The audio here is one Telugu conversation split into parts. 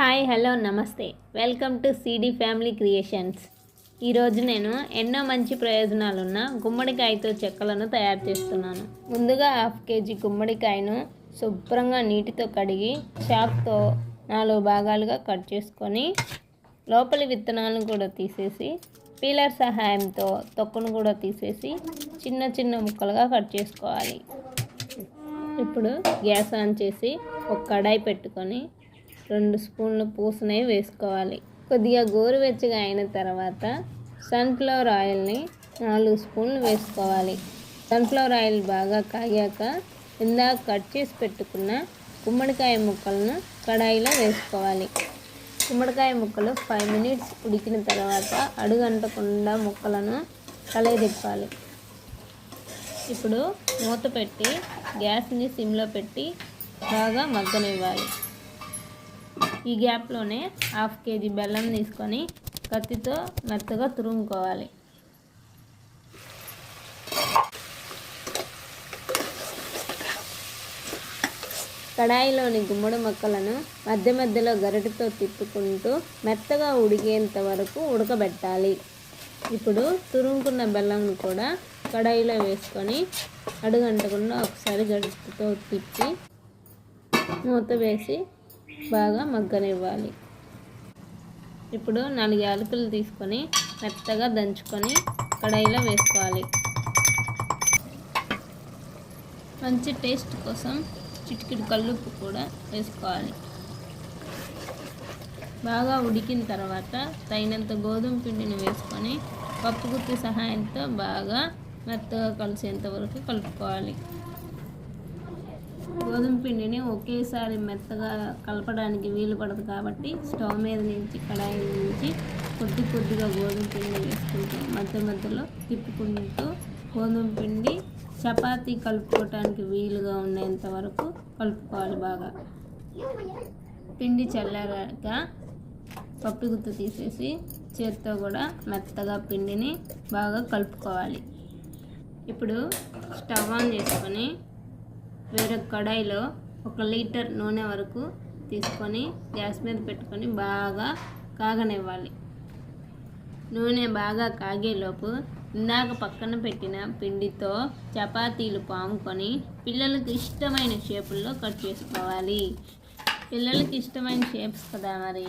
హాయ్ హలో నమస్తే. Welcome to CD family creations. ఈరోజు నేను ఎన్నో మంచి ప్రయోజనాలున్న గుమ్మడికాయతో చెక్కలను తయారు చేస్తున్నాను. ముందుగా హాఫ్ కేజీ గుమ్మడికాయను శుభ్రంగా నీటితో కడిగి చాక్తో నాలుగు భాగాలుగా కట్ చేసుకొని లోపలి విత్తనాలను కూడా తీసేసి పీలర్ సహాయంతో తొక్కను కూడా తీసేసి చిన్న చిన్న ముక్కలుగా కట్ చేసుకోవాలి. ఇప్పుడు గ్యాస్ ఆన్ చేసి ఒక కడాయి పెట్టుకొని రెండు స్పూన్లు పూసనే వేసుకోవాలి. కొద్దిగా గోరువెచ్చగా అయిన తర్వాత సన్ఫ్లవర్ ఆయిల్ని నాలుగు స్పూన్లు వేసుకోవాలి. సన్ఫ్లవర్ ఆయిల్ బాగా కాగాక ఇందాక కట్ చేసి పెట్టుకున్న గుమ్మడికాయ ముక్కలను కడాయిలో వేసుకోవాలి. గుమ్మడికాయ ముక్కలు ఫైవ్ మినిట్స్ ఉడికిన తర్వాత అడుగంటకుండా ముక్కలను కలయదిప్పాలి ఇప్పుడు మూత పెట్టి గ్యాస్ని సిమ్లో పెట్టి బాగా మగ్గనివ్వాలి. ఈ గ్యాప్లోనే హాఫ్ కేజీ బెల్లం తీసుకొని కత్తితో మెత్తగా తురుముకోవాలి. కడాయిలోని గుమ్మడి మొక్కలను మధ్య మధ్యలో గరిటతో తిప్పుకుంటూ మెత్తగా ఉడికేంత వరకు ఉడకబెట్టాలి. ఇప్పుడు తురుముకున్న బెల్లం కూడా కడాయిలో వేసుకొని అడుగంటకుండా ఒకసారి గరిటతో తిప్పి మూత వేసి బాగా మగ్గనివ్వాలి. ఇప్పుడు నాలుగు యాలకులు తీసుకొని మెత్తగా దంచుకొని కడాయిలో వేసుకోవాలి. మంచి టేస్ట్ కోసం చిటికిడి కల్లుప్పు కూడా వేసుకోవాలి. బాగా ఉడికిన తర్వాత తగినంత గోధుమ పిండిని వేసుకొని పప్పు గుత్తి సహాయంతో బాగా మెత్తగా కలిసేంత వరకు కలుపుకోవాలి. గోధుమ పిండిని ఒకేసారి మెత్తగా కలపడానికి వీలు పడదు కాబట్టి స్టవ్ మీద నుంచి కడాయి నుంచి కొద్ది కొద్దిగా గోధుమ పిండి వేసుకుంటూ మధ్య మధ్యలో తిప్పుకుంటూ గోధుమ పిండి చపాతీ కలుపుకోవటానికి వీలుగా ఉండేంత వరకు కలుపుకోవాలి బాగా. పిండి చల్లారాక పప్పు గుత్తు తీసేసి చేత్తో కూడా మెత్తగా పిండిని బాగా కలుపుకోవాలి. ఇప్పుడు స్టవ్ ఆన్ చేసుకొని వేరే కడాయిలో ఒక లీటర్ నూనె వరకు తీసుకొని గ్యాస్ మీద పెట్టుకొని బాగా కాగనివ్వాలి. నూనె బాగా కాగేలోపు ఇందాక పక్కన పెట్టిన పిండితో చపాతీలు పాముకొని పిల్లలకు ఇష్టమైన షేపుల్లో కట్ చేసుకోవాలి. పిల్లలకి ఇష్టమైన షేప్స్ కదా మరి?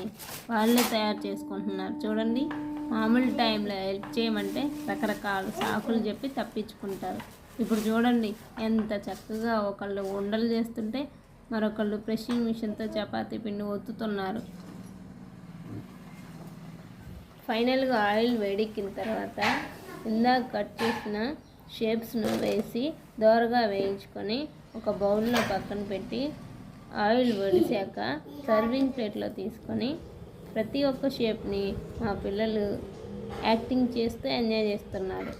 వాళ్ళే తయారు చేసుకుంటున్నారు. చూడండి. మామూలు టైంలో హెల్ప్ చేయమంటే రకరకాల సాకులు చెప్పి తప్పించుకుంటారు. ఇప్పుడు చూడండి ఎంత చక్కగా ఒకళ్ళు ఉండలు చేస్తుంటే మరొకళ్ళు ప్రెషింగ్ మిషన్తో చపాతీ పిండి ఒత్తుతున్నారు. ఫైనల్గా ఆయిల్ వేడెక్కిన తర్వాత ఇందాక కట్ చేసిన షేప్స్ను వేసి దోరగా వేయించుకొని ఒక బౌల్లో పక్కన పెట్టి ఆయిల్ వడిసాక సర్వింగ్ ప్లేట్లో తీసుకొని ప్రతి ఒక్క షేప్ని మా పిల్లలు యాక్టింగ్ చేస్తూ ఎంజాయ్ చేస్తున్నారు.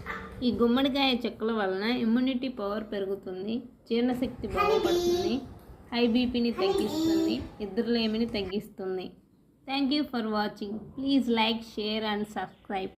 ఈ గుమ్మడికాయ చెక్కల వలన ఇమ్యూనిటీ పవర్ పెరుగుతుంది జీర్ణశక్తి బాగుపడుతుంది హై బీపీని తగ్గిస్తుంది నిద్రలేమిని తగ్గిస్తుంది. Thank you for watching please like share and subscribe